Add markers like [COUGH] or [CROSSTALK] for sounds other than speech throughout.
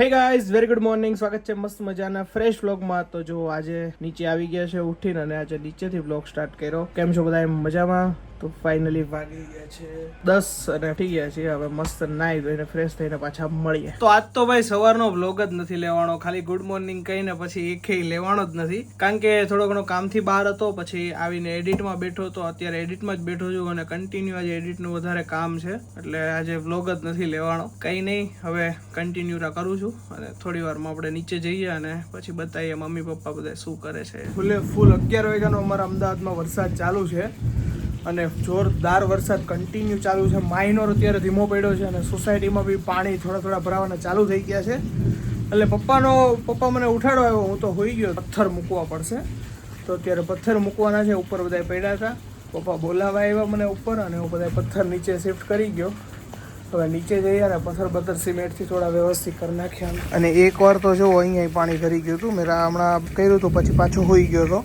Hey guys very good morning સ્વાગત છે મસ્ત મજાના ફ્રેશ વ્લોગમાં તો જો આજે નીચે આવી ગયા છે ઉઠીને અને આજે નીચેથી વ્લોગ સ્ટાર્ટ કર્યો. કેમ છો બધા એમ મજામાં? તો ફાઇનલી વાગી ગયા છે દસ અને થઈ ગયા છે. હવે મસ્ત નાઈ ધોઈને ફ્રેશ થઈને પાછા મળીએ. તો આજ તો ભાઈ સવારનો વ્લોગ જ નથી લેવાનો. ખાલી ગુડ મોર્નિંગ કહીને પછી એકે લેવાનો જ નથી. કારણ કે થોડો ઘણો કામથી બહાર હતો, પછી આવીને એડિટમાં બેઠો તો અત્યારે એડિટમાં જ બેઠો છું અને કન્ટિન્યુ આજે એડિટનું વધારે કામ છે. એટલે આજે વ્લોગ જ નથી લેવાનો. કંઈ નહીં, હવે કન્ટિન્યુ કરું છું. અને થોડી વારમાં આપણે નીચે જઈએ અને પછી બતાવીએ મમ્મી પપ્પા બધા શું કરે છે. ફૂલે ફૂલ અગિયાર વાગ્યાનો અમારા અમદાવાદમાં વરસાદ ચાલુ છે. અને જોરદાર વરસાદ કન્ટિન્યુ ચાલુ છે. માઇનોર અત્યારે ધીમો પડ્યો છે અને સોસાયટીમાં બી પાણી થોડા થોડા ભરાવાના ચાલુ થઈ ગયા છે. એટલે પપ્પાનો, પપ્પા મને ઉઠાડો આવ્યો. હું તો હોઈ ગયો. પથ્થર મૂકવા પડશે. તો અત્યારે પથ્થર મૂકવાના છે. ઉપર બધા પડ્યા હતા. પપ્પા બોલાવા આવ્યા મને ઉપર અને હું બધા પથ્થર નીચે શિફ્ટ કરી ગયો. હવે નીચે જઈએ અને પથ્થર બથ્થર સિમેન્ટથી થોડા વ્યવસ્થિત કરી નાખ્યા. અને એકવાર તો જો અહીંયા પાણી ભરી ગયું હતું. મેં હમણાં કર્યું હતું, પછી પાછું હોઈ ગયો હતો.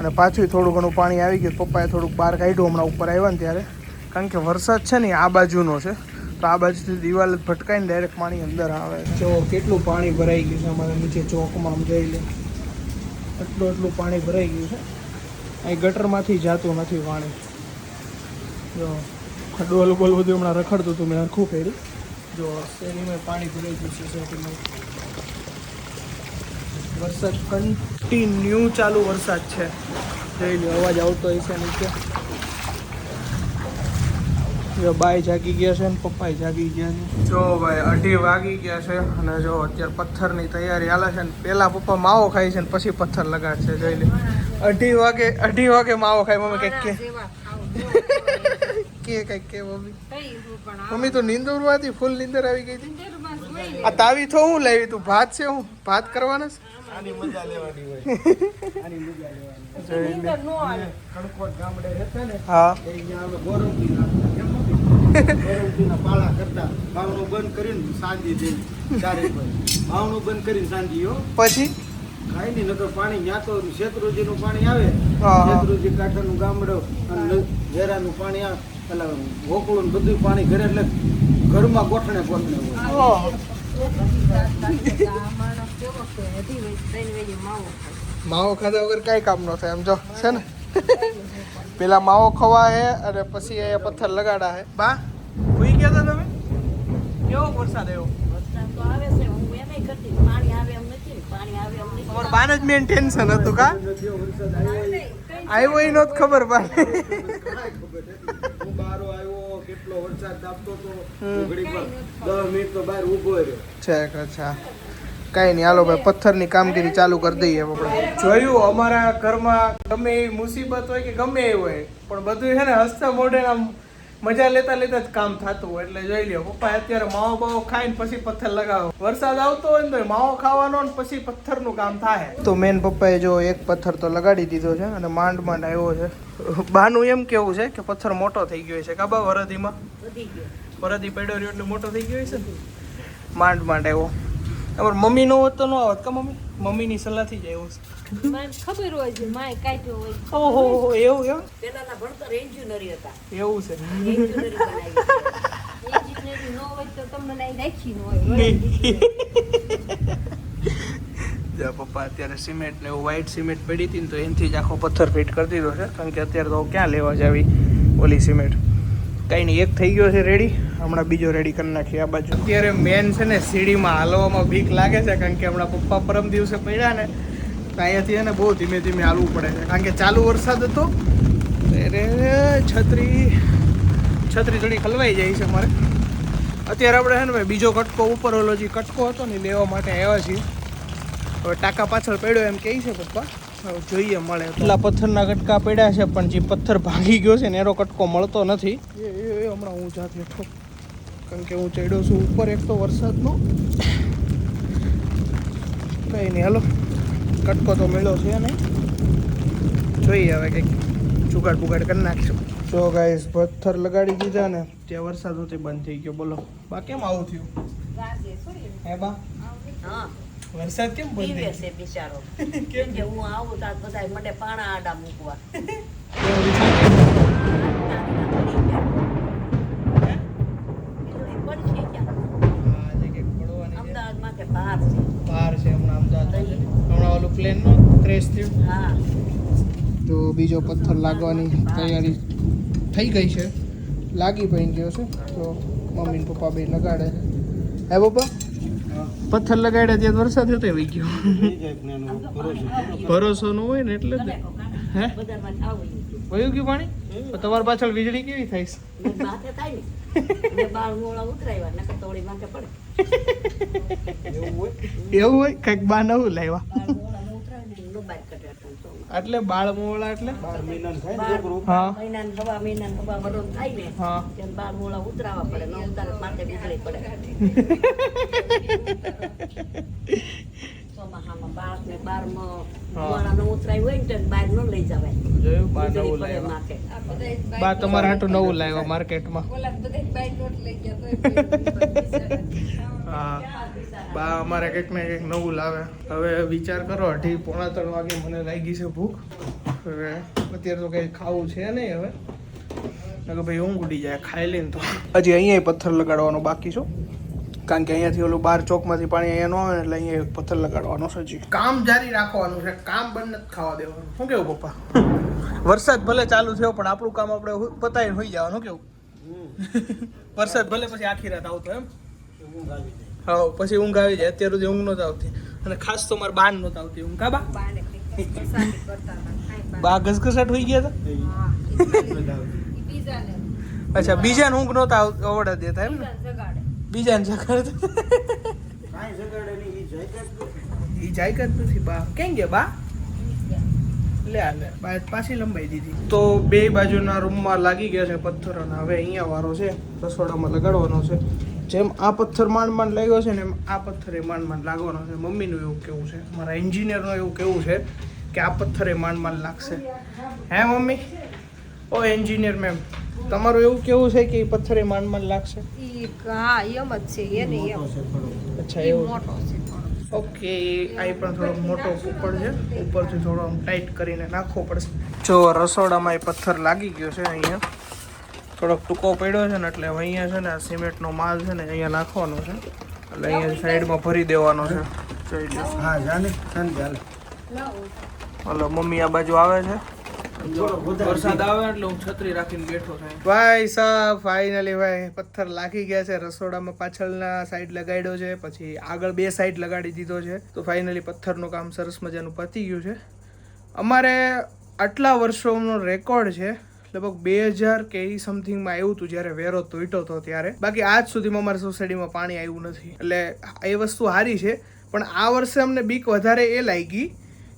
અને પાછું થોડું ઘણું પાણી આવી ગયું. પપ્પાએ થોડુંક બહાર કાઢ્યું, હમણાં ઉપર આવ્યા ને ત્યારે. કારણ કે વરસાદ છે ને આ બાજુનો છે. તો આ બાજુથી દિવાલ ભટકાઈને ડાયરેક્ટ પાણી અંદર આવે. જો કેટલું પાણી ભરાઈ ગયું છે અમારે નીચે ચોકમાં, આમ જઈ લે. એટલું એટલું પાણી ભરાઈ ગયું છે. અહીં ગટરમાંથી જાતું નથી પાણી જો ડોલ બોલ બધું હમણાં રખડતું હતું, મેં આખું કર્યું. જો, શેરીમાં પાણી ભરાઈ ગયું છે વરસાદ કન્ટિન્યુ ચાલુ વરસાદ છે. જોઈ લો, અવાજ આવતો છે નીચે. જો બાય જાગી ગયા છે ને પપ્પાએ જાગી ગયા છે. જો ભાઈ, અઢી વાગી ગયા છે અને જો અત્યારે પથ્થરની તૈયારી હાલે છે ને, પેલા પપ્પા માવો ખાય છે ને પછી પથ્થર લગાડશે, જોઈ લે. અઢી વાગે અઢી વાગે માવો ખાય, મમ્મી કંઈક કે. કે કંઈક કે, મમ્મી. મમ્મી, તો નીંદરવાથી ફૂલ નીંદર આવી ગઈ હતી? આ તાવી તો હું લાવી, તું ભાત છે હું? ભાત કરવાના છે? આની મજા લેવાની હોય. આની મજા લેવાની કણકોટ ગામડે રહેતા ને હા. અહીંયા અમે ગોરવથી નાખતા કેમ મમ્મી? ગોરવથીના પાળા કરતા. ભાવનું બંધ કરીને સાંજે જઈ ચારે ભાવનું બંધ કરીને સાંજે હો. પછી? કાંઈ નહીં નકર પાણી ન્યા તો શેત્રુજીનું પાણી આવે. શેત્રુજી કાંઠા કાંઠાનું ગામડું અને વેરાનું પાણી આવે. એટલે ગોકળું બધું પાણી ઘરે એટલે ઘરમાં ગોઠણે ગોઠણે હોય. માવો ખાધા વગર કાંઈ કામ ન થાય એમ જો છે ને? પેલા માવો ખવા હે અને પછી એ પથ્થર લગાડા હે. બા ભૂઈ ગયા હતા તમે? કેવો વરસાદ આવ્યો? બાર જ મેન ટેન્શન હતું કા? વરસાદ આવ્યો એ નહોત ખબર બા ખબર નથી. હું બહારો આવ્યો કેટલો વરસાદ આપતો તો ઘડીક મિનિટ તો બહાર ઊભો રહ્યો. છે અચ્છા. કાંઈ નહીં. હાલો ભાઈ પથ્થરની કામગીરી ચાલુ કરી દઈએ આપણે. જોયું અમારા ઘરમાં ગમે એવી મુસીબત હોય કે ગમે એ હોય પણ બધું છે ને હસતા મોઢે આમ મજા લેતા લેતા જ કામ થતું હોય. એટલે જોઈ લ્યો પપ્પા અત્યારે માવો બાવો ખાઈને પછી પથ્થર લગાવો. વરસાદ આવતો હોય ને તો માવો ખાવાનો ને પછી પથ્થરનું કામ થાય. તો મેન પપ્પાએ જો એક પથ્થર તો લગાડી દીધો છે અને માંડ માંડ આવ્યો છે. બાનું એમ કેવું છે કે પથ્થર મોટો થઈ ગયો છે? કાબા વરદીમાં? વરદી પડ્યો રહ્યો એટલે મોટો થઈ ગયો છે ને? માંડ માંડ આવ્યો. તમારે મમ્મી નો હોત તો ન આવત કા મમ્મી? મમ્મીની સલાહથી જ આવ્યો છે. મને ખબર હોય છે માય કાઢ્યો હોય ઓહો એવું એમ પેલાના ભણતર એન્જિનિયરી હતા. એવું છે. એન્જિનિયરી બનાવી ન હોય તો તમને અહીં રાખી ન હોય. જા પપ્પા અત્યારે સિમેન્ટ ને એવું વ્હાઈટ સિમેન્ટ પડી હતી ને તો એનથી જ આખો પથ્થર ફિટ કરી દીધો છે. કારણ કે અત્યારે તો ક્યાં લેવા જાવી ઓલી સિમેન્ટ? કંઈ નહીં એક થઈ ગયો છે રેડી હમણાં બીજો રેડી કરી નાખીએ આ બાજુ. અત્યારે મેન છે ને સીડીમાં હાલવામાં બીક લાગે છે, કારણ કે હમણાં પપ્પા પરમ દિવસે પડ્યા ને અહીંયાથી એને બહુ ધીમે ધીમે હાલવું પડે છે. કારણ કે ચાલુ વરસાદ હતો છત્રી છત્રી થોડી ખલવાઈ જાય છે મારે. અત્યારે આપણે છે ને ભાઈ બીજો કટકો ઉપર ઓલો જે કટકો હતો ને લેવા માટે આવ્યા છીએ. હવે ટાંકા પાછળ પડ્યો એમ કહે છે પપ્પા. જોઈએ મળે એટલા પથ્થરના કટકા પડ્યા છે પણ જે પથ્થર ભાગી ગયો છે ને એનો કટકો મળતો નથી. એ એ- એ હમણાં હું જાત બેઠો કારણ કે હું ચડ્યો છું ઉપર એક તો વરસાદનો. કંઈ નહીં હાલો. કટકો તો મળ્યો છે ને જોઈએ હવે કંઈક જુગાડ બુગાડ કરી નાખશું. જો ગાઈસ પથ્થર લગાડી દીધા ને. ત્યાં વરસાદ હોતી બંધ થઈ ગયો બોલો. બા કેમ આવું થયું? હે બા? હા. વરસાદ કેમ બંધ પીવે છે બિચારો. [LAUGHS] કેમ? કે હું આવું તો બધા મને પાણા આડા મૂકવા. [LAUGHS] તો બીજો પથ્થર લાગવાની તૈયારી થઈ ગઈ છે. લાગી પણ ગયો છે. તો મમ્મી પપ્પા બે લગાડે. હે પપ્પા? પથ્થર લગાડ્યા ત્યાં વરસાદ થતો વહી ગયો. ભરોસો નો હોય ને એટલે હે? વયું ગયું પાણી? તો તમારી પાછળ વીજળી કેવી થાય છે? એવું હોય? કંઈક કંઈક બા નવું લાવ્યા બાળ મોળા ઉતરાવી નો બાર કટ્યા તો એટલે બાળ મોળા એટલે? બાર મહિના થાય ને છોકરું હા. મહિના હવા મહિના હવા વરોધ થાય ને હા. ત્યારે બાળ મોળા ઉતરાવા પડે ન ઉતારે માથે ઉતરે પડે. [LAUGHS] ચોમાસામાં બાળકને બારમાં હા. મોળા હોય ને ન લઈ જવાય. જોયું? બા તમારા હાટું નવું લાવ્યો માર્કેટમાં. [LAUGHS] હા. બા અમારે કંઈક ને કંઈક નવું લાવે હવે વિચાર કરો અઢી પોણા ત્રણ વાગે મને લાગી છે ભૂખ. હવે અત્યારે તો કંઈ ખાવું છે નહીં હવે. ભાઈ ઊંઘ ઉડી જાય ખાઈ લઈને તો. હજી અહીંયા પથ્થર લગાડવાનો બાકી છો કારણ કે અહીંયાથી ઓલું બાર ચોકમાંથી પાણી અહીંયા ન આવે એટલે અહીંયા પથ્થર લગાડવાનો છે જી કામ જારી રાખવાનું છે. કામ બંધ નથી ખાવા દેવાનું. શું કેવું પપ્પા? [LAUGHS] વરસાદ ભલે ચાલુ થયો પણ આપણું કામ આપણે પતાવીને હોઈ જવાનું કેવું? [LAUGHS] વરસાદ ભલે પછી આખી રાત આવતો એમ. ઊંઘ આવી જાય. હા પછી ઊંઘ આવી જાય. અત્યાર સુધી ઊંઘ નહોતી આવતી. અને ખાસ તો મારે બાન નહોતી આવતી. ઊંઘ કા બા? બા ઘસઘસાટ હોઈ ગયા હતા. અચ્છા બીજાને ઊંઘ નહોતા આવડે દેતા એમ ને? બીજાને જગાડે ઈ જાય એ જાય કે જ નથી બા. કેમ ગયા બા? લે આ લે બા પાછી લંબાઈ દીધી. તો બે બાજુના રૂમમાં લાગી ગયા છે પથ્થર અને હવે અહીંયા વારો છે રસોડામાં લગાડવાનો છે. જેમ આ પથ્થર માંડ માંડ લાગ્યો છે ને એમ આ પથ્થર એ માંડ માંડ લાગવાનો છે. મમ્મીનું એવું કેવું છે મારા એન્જિનિયરનું એવું કેવું છે કે આ પથ્થર એ માંડ માંડ લાગશે. હે મમ્મી? ઓ એન્જિનિયર મેમ. તમારું એવું કેવું છે કે એ પથ્થર એ માંડ માંડ લાગશે? ઈ હા એમ જ છે એ એને એમ. છે અચ્છા એવું. મોટો છે ઓકે આ પણ થોડો મોટો ઉપર છે. ઉપરથી થોડો આમ ટાઈટ કરીને નાખવો પડશે. જો રસોડામાં એ પથ્થર લાગી ગયો છે અહીંયા. થોડોક ટૂંકો પડ્યો છે ને એટલે હવે અહીંયા છે ને આ સિમેન્ટનો માલ છે ને અહીંયા નાખવાનો છે. એટલે અહીંયા સાઈડમાં ભરી દેવાનો છે. હા જાને સાંજે હાલે મમ્મી આ બાજુ આવે છે? વરસાદ આવે એટલે હું છત્રી રાખીને બેઠો થાય. ભાઈ સાહેબ ફાઇનલી ભાઈ પથ્થર લાગી ગયા છે. રસોડામાં પાછળના સાઈડ લગાડ્યો છે પછી આગળ બે સાઈડ લગાડી દીધો છે. તો ફાઇનલી પથ્થરનું કામ સરસ મજાનું પતી ગયું છે. અમારે આટલા વર્ષોનો રેકોર્ડ છે. લગભગ બે હજાર કે એ સમથિંગમાં આવ્યું હતું જ્યારે વેરો તૂટ્યો હતો ત્યારે. બાકી આજ સુધીમાં અમારી સોસાયટીમાં પાણી આવ્યું નથી. એટલે એ વસ્તુ સારી છે. પણ આ વર્ષે અમને બીક વધારે એ લાગી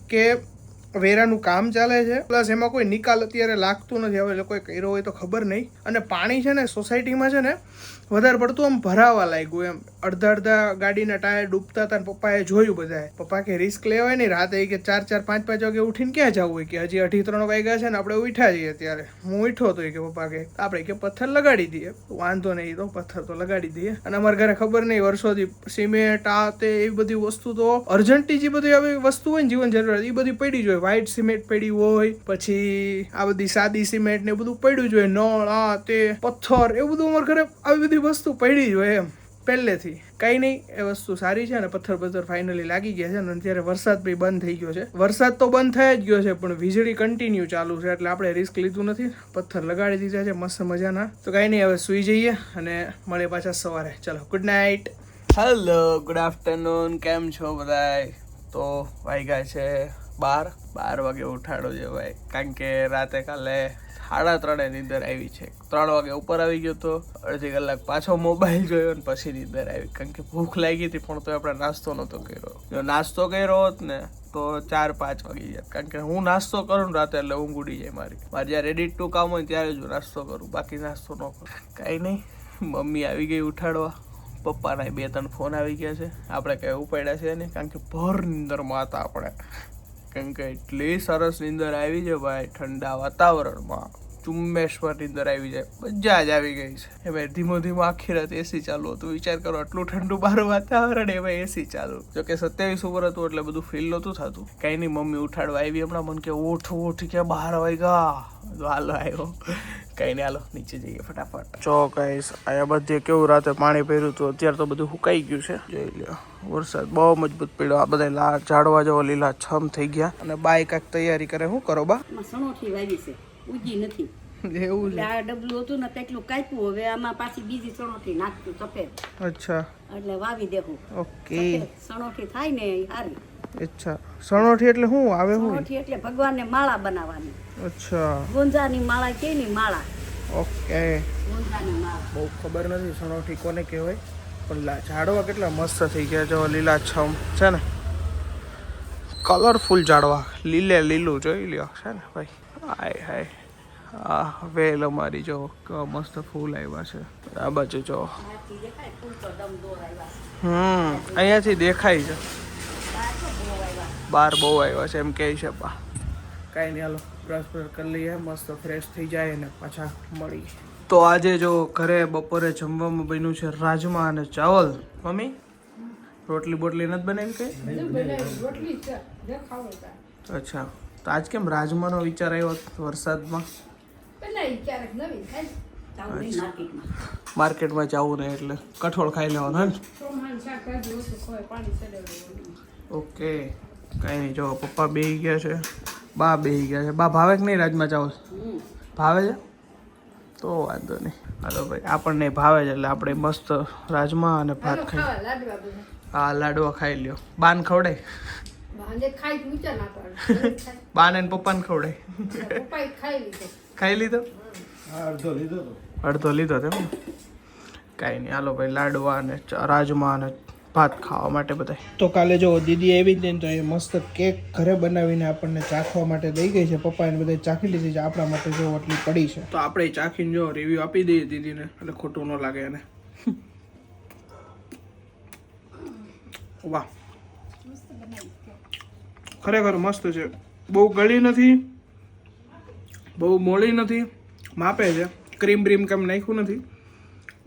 કે વેરાનું કામ ચાલે છે. પ્લસ એમાં કોઈ નિકાલ અત્યારે લાગતું નથી. હવે લોકોએ કર્યો હોય તો ખબર નહીં. અને પાણી છે ને સોસાયટીમાં છે ને વધારે પડતું આમ ભરાવા લાગ્યું એમ. અડધા અડધા ગાડીના ટાયર ડૂબતા હતા પપ્પાએ જોયું બધાએ. પપ્પા કે રિસ્ક લેવાય નહીં, રાતે કે ચાર ચાર, પાંચ પાંચ વાગે ઉઠીને ક્યાં જવું હોય? કે હજી અઢી, ત્રણ વાગ્યા છે ને આપણે ઉઠ્યા જઈએ ત્યારે. હું ઉઠ્યો હતો કે પપ્પા કે આપણે કે પથ્થર લગાડી દઈએ. વાંધો નહીં તો પથ્થર તો લગાડી દઈએ. અને અમારા ઘરે ખબર નહીં, વર્ષોથી સિમેન્ટ, આ, તે, એવી બધી વસ્તુ તો અર્જન્ટી જે બધી આવી વસ્તુ હોય ને જીવન જરૂરિયાત એ બધી પડી જ હોય. વ્હાઈટ સિમેન્ટ પડી હોય, પછી આ બધી સાદી સિમેન્ટ ને એ બધું પડ્યું જ હોય. નળ, આ, તે, પથ્થર, એવું બધું અમારા ઘરે આવી બધી વસ્તુ પડી જ હોય એમ, પહેલેથી. કઈ નહીં, એ વસ્તુ સારી છે અને પથ્થર પથ્થર ફાઇનલી લાગી ગયા છે અને અત્યારે વરસાદ બી બંધ થઈ ગયો છે. વરસાદ તો બંધ થઈ જ ગયો છે, પણ વીજળી કન્ટિન્યુ ચાલુ છે, એટલે આપણે રિસ્ક લીધું નથી. પથ્થર લગાડી દીધા છે, મસ્ત મજાના. તો કઈ નહીં, હવે સુઈ જઈએ અને મળીએ પાછા સવારે. ચલો good night hello good afternoon કેમ છો બધાય? તો વાગ્યા છે બાર. બાર વાગે ઉઠાડો છે ભાઈ. કારણ કે રાતે કાલે સાડા ત્રણે નીંદર આવી છે. ત્રણ વાગે ઉપર આવી ગયો તો અડધી કલાક પાછો મોબાઈલ જોયો ને પછી નીંદર આવી. કારણ કે ભૂખ લાગી હતી, પણ તો આપણે નાસ્તો નહોતો કર્યો. જો નાસ્તો કર્યો હોત ને, તો ચાર પાંચ વાગી જાય કારણ કે હું નાસ્તો કરું રાતે, એટલે ઊંઘ ઉડી જાય મારી. મારે જ્યારે રેડી ટુ કામ હોય ત્યારે જ હું નાસ્તો કરું. બાકી નાસ્તો ન કરું. કાંઈ નહીં. મમ્મી આવી ગઈ ઉઠાડવા. પપ્પાના બે ત્રણ ફોન આવી ગયા છે. આપણે કંઈ ઉપાડ્યા છે નહીં, કારણ કે ભર નીંદરમાં હતા આપણે. કારણ કે એટલી સરસ નીંદર આવી છે ભાઈ ઠંડા વાતાવરણમાં. ચુમ્મેશ્વરની અંદર આવી જાય. મજા જ આવી ગઈ છે. એમાં ધીમો ધીમો આખી રાત એસી ચાલુ હતું. વિચાર કરો આટલું ઠંડુ બહાર વાતાવરણ એમાં એસી ચાલુ. જો કે સત્યાવીસ ઉપર હતું એટલે બધું ફીલ નહોતું થતું. કઈ નહીં મમ્મી ઉઠાડવા આવી હમણાં મને કે ઓઠ ઓઠ કે બહાર વાગ્યા. હાલો આવ્યો કઈ નહીં હાલો નીચે જઈએ ફટાફટ. ચો ગાઈસ આયા બધે કેવું રાતે પાણી પહેર્યું હતું અત્યારે તો બધું સુકાઈ ગયું છે. જોઈ લ્યો વરસાદ બહુ મજબૂત પડ્યો. આ બધા લા ઝાડવા જેવો લીલા છમ થઈ ગયા. અને બાઈક કાંઈક તૈયારી કરે શું કરો બા? વાવી છે. ઉજી નથી. [LAUGHS] એવું આ ડબલું હતું ને તેટલું કાપ્યું હવે આમાં પાછી બીજી સણોઠી નાખતું સફેદ. અચ્છા. એટલે વાવી દેવું ઓકે. સણોઠી થાય ને સારી અચ્છા. સણોઠી એટલે શું આવે હું સણોઠી એટલે ભગવાનને માળા બનાવવાની. અચ્છા. ગુંજાની માળા કે ની માળા? ઓકે. ગુંજાની માળા. બહુ ખબર નથી સણોઠી કોને કહેવાય પણ ઝાડવા કેટલા મસ્ત થઈ ગયા જો લીલા છમ છે ને? કલરફુલ ઝાડવા. લીલે લીલું જોઈ લ્યો. છે ને ભાઈ? હાય હાય. આ વેલ અમારી જો મસ્ત ફૂલ આવ્યા છે. આ બાજુ જો. આથી દેખાય ફૂલ તો દમ દોર આવ્યા હમ અહીંયાથી દેખાય છે. બાર બહુ આવ્યા છે એમ કહે છે બા. કાંઈ નહીં હાલો બ્રશ બ્રશ કરી લઈએ મસ્ત ફ્રેશ થઈ જાય ને પાછા મળી તો આજે જો ઘરે બપોરે જમવામાં બન્યું છે રાજમા અને ચાવલ. મમ્મી રોટલી બોટલી નથી બનાવી કઈ. અચ્છા. તો આજ કેમ રાજમાનો વિચાર આવ્યો વરસાદમાં? માર્કેટમાં. જવું ને એટલે કઠોળ ખાઈ લેવાનું હે ઓકે. કાંઈ નહીં જો પપ્પા બેહી ગયા છે. બા બેહી ગયા છે. બા ભાવે કે નહીં રાજમાં જાઓ ભાવે છે? તો વાંધો નહીં. હાલો ભાઈ આપણને ભાવે છે એટલે આપણે મસ્ત રાજમા અને ભાત ખાઈ હા લાડવા ખાઈ લ્યો. બાન ખવડાય? [LAUGHS] બાને ને પપ્પાને ખવડાય. ખાઈ લીધો. હા અડધો લીધો અડધો લીધો તેમ કાંઈ નહીં હાલો ભાઈ લાડવા અને રાજમા અને ભાત ખાવા માટે બધા તો કાલે જો દીદી આવી જ ને તો એ મસ્ત કેક ઘરે બનાવીને આપણને ચાખવા માટે દઈ ગઈ છે. પપ્પાને બધા ચાખી લીધી છે. આપણા માટે જો આટલી પડી છે. તો આપણે ચાખીને જો રિવ્યુ આપી દઈએ દીદીને એટલે ખોટું ન લાગે એને. [LAUGHS] વાહ. ખરેખર મસ્ત છે. બહુ ગળી નથી, બહુ મોળી નથી, માપે છે. ક્રીમ બ્રીમ કેમ નાખ્યું નથી.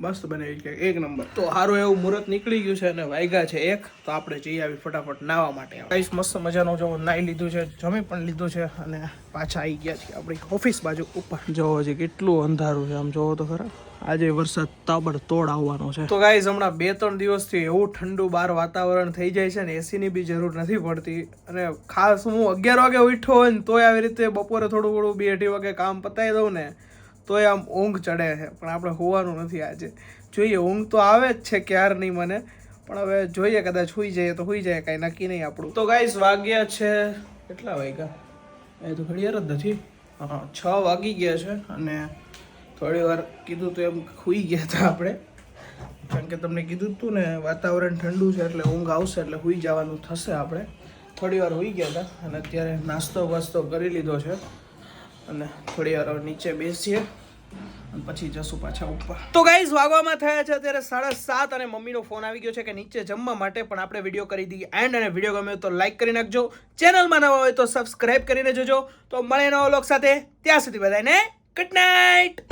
મસ્ત બનાવી છે એક નંબર. તો સારું એવું મુહૂર્ત નીકળી ગયું છે અને વાયગા છે એક, તો આપણે જઈ આવી ફટાફટ નાવા માટે. કઈશ મસ્ત મજાનો જો નાઈ લીધું છે, જમી પણ લીધું છે અને પાછા આવી ગયા છીએ આપણી ઓફિસ બાજુ ઉપર. જોવો છે કેટલું અંધારું છે, આમ જોવો તો ખરા. આજે વરસાદ તાબડતોડ આવવાનો છે. તો ગાઈઝ હમણાં બે ત્રણ દિવસથી એવું ઠંડુ બહાર વાતાવરણ થઈ જાય છે ને એસીની બી જરૂર નથી પડતી. અને ખાસ હું અગિયાર વાગે ઉઠ્યો હોય ને તોય આવી રીતે બપોરે થોડું થોડું બે અઢી વાગે કામ પતાવી દઉં ને તોય આમ ઊંઘ ચડે છે, પણ આપણે હોવાનું નથી આજે. જોઈએ, ઊંઘ તો આવે જ છે ક્યાર નહીં મને, પણ હવે જોઈએ, કદાચ હોઈ જાય તો હોઈ જાય, કાંઈ નક્કી નહીં આપણું. તો ગાઈસ, વાગ્યા છે કેટલા વાગ્યા? એ તો ઘડિયાળ જ નથી. હા, છ વાગી ગયા છે અને થોડી વાર કીધું તો એમ ખુઈ ગયા હતા આપણે. કારણ કે તમને કીધું હતું ને, વાતાવરણ ઠંડુ છે એટલે ઊંઘ આવશે, એટલે હુઈ જવાનું થશે આપણે. થોડી વાર હોઈ ગયા હતા અને અત્યારે નાસ્તો વાસ્તો કરી લીધો છે. અને થોડી વાર નીચે બેસીએ અને પછી જશું પાછા ઉપર. તો ગાઈઝ વાગવામાં થયા છે અત્યારે સાડા સાત અને મમ્મીનો ફોન આવી ગયો છે કે નીચે જમવા માટે પણ આપણે વીડિયો કરી દઈએ. એન્ડ અને વીડિયો ગમે તો લાઈક કરી નાખજો. ચેનલમાં નવા હોય તો સબસ્ક્રાઈબ કરીને જોજો. તો મળે નવો લોક સાથે. ત્યાં સુધી બધાને ગુડ નાઇટ